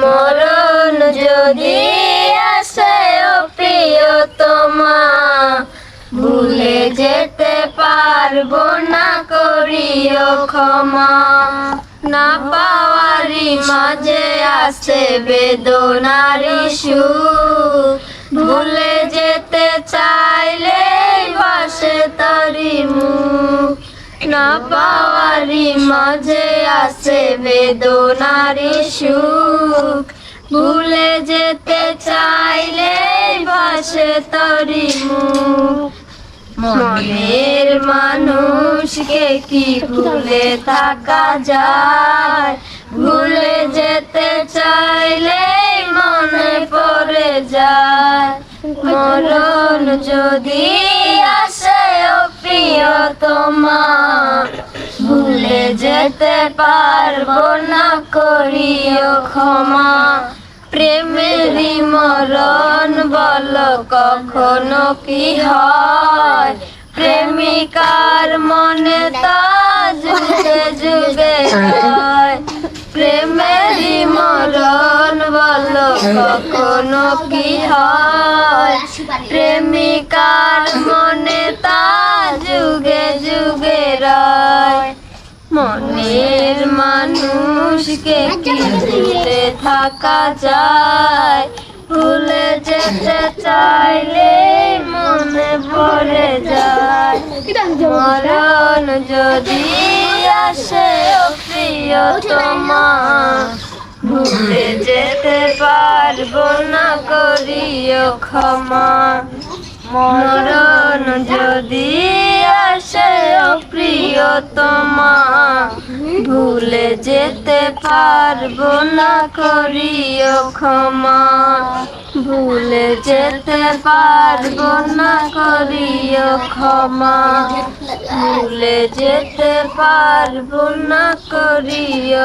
মরণ যদি আসে প্রিয়তমা, ভুলে যেতে পারব না করিও ক্ষমা। না পাওয়ারি মাঝে আছে বেদনারি সু ভুলে যেতে চাইলে বাসে তারি মুখ। না পাওয়ারি মাঝে আছে বেদনারি সুখ। ভুলে যেতে চাইলে বাসে তরি মনের মানুষকে কি ভুলে থাকা যায়? ভুলে যেতে চাইলে মনে পড়ে যায়। মরণ যদি আসে ও প্রিয়তমা ভুলে যেতে পারব না, করিও ক্ষমা। প্রেমেরই মরণ বল, কখনো কি হয়? প্রেমিকার মনে তা যুগে হয় প্রেমেরই মরণ বল, কখনো কি হয়? প্রেমিকার মনে তা মনের মানুষকে কি ভুলে থাকা যায়? ভুলে যেতে চাইলে মনে পড়ে যায়। মরণ যদি আসে, ও প্রিয়তমা, ভুলে যেতে পারব না, করিও ক্ষমা। মরণ যদি প্রিয়তমা ভুলে যেতে পারব না, করিও ক্ষমা। ভুলে যেতে পারব না, করিও ক্ষমা। ভুলে যেতে পারব না, করিও